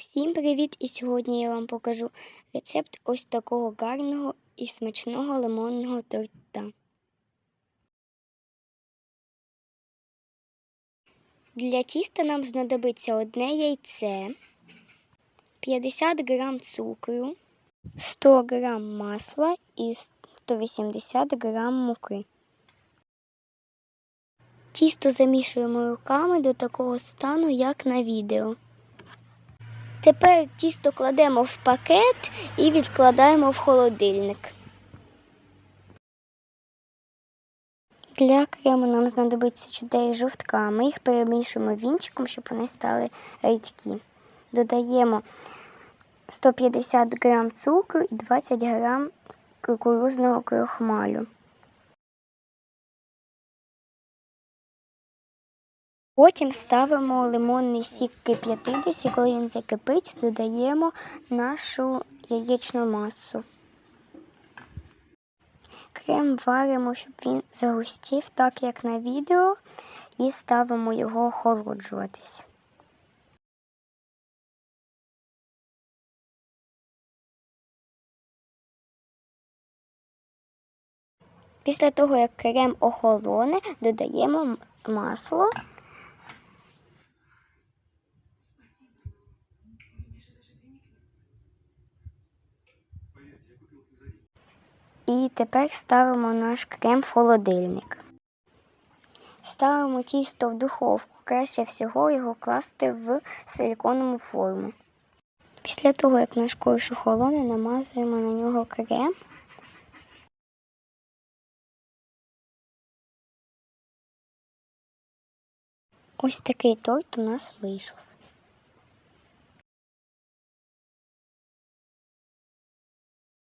Всім привіт! І сьогодні я вам покажу рецепт ось такого гарного і смачного лимонного торта. Для тіста нам знадобиться одне яйце, 50 грам цукру, 100 грам масла і 180 грам муки. Тісто замішуємо руками до такого стану, як на відео. Тепер тісто кладемо в пакет і відкладаємо в холодильник. Для крему нам знадобиться 4 жовтка. Ми їх перемішуємо вінчиком, щоб вони стали рідкі. Додаємо 150 грам цукру і 20 грам кукурузного крохмалю. Потім ставимо лимонний сік кип'ятитися, і коли він закипить, додаємо нашу яєчну масу. Крем варимо, щоб він загустів, так як на відео, і ставимо його охолоджуватись. Після того, як крем охолоне, додаємо масло. І тепер ставимо наш крем в холодильник. Ставимо тісто в духовку. Краще всього його класти в силіконову форму. Після того, як наш корж охолоне, намазуємо на нього крем. Ось такий торт у нас вийшов.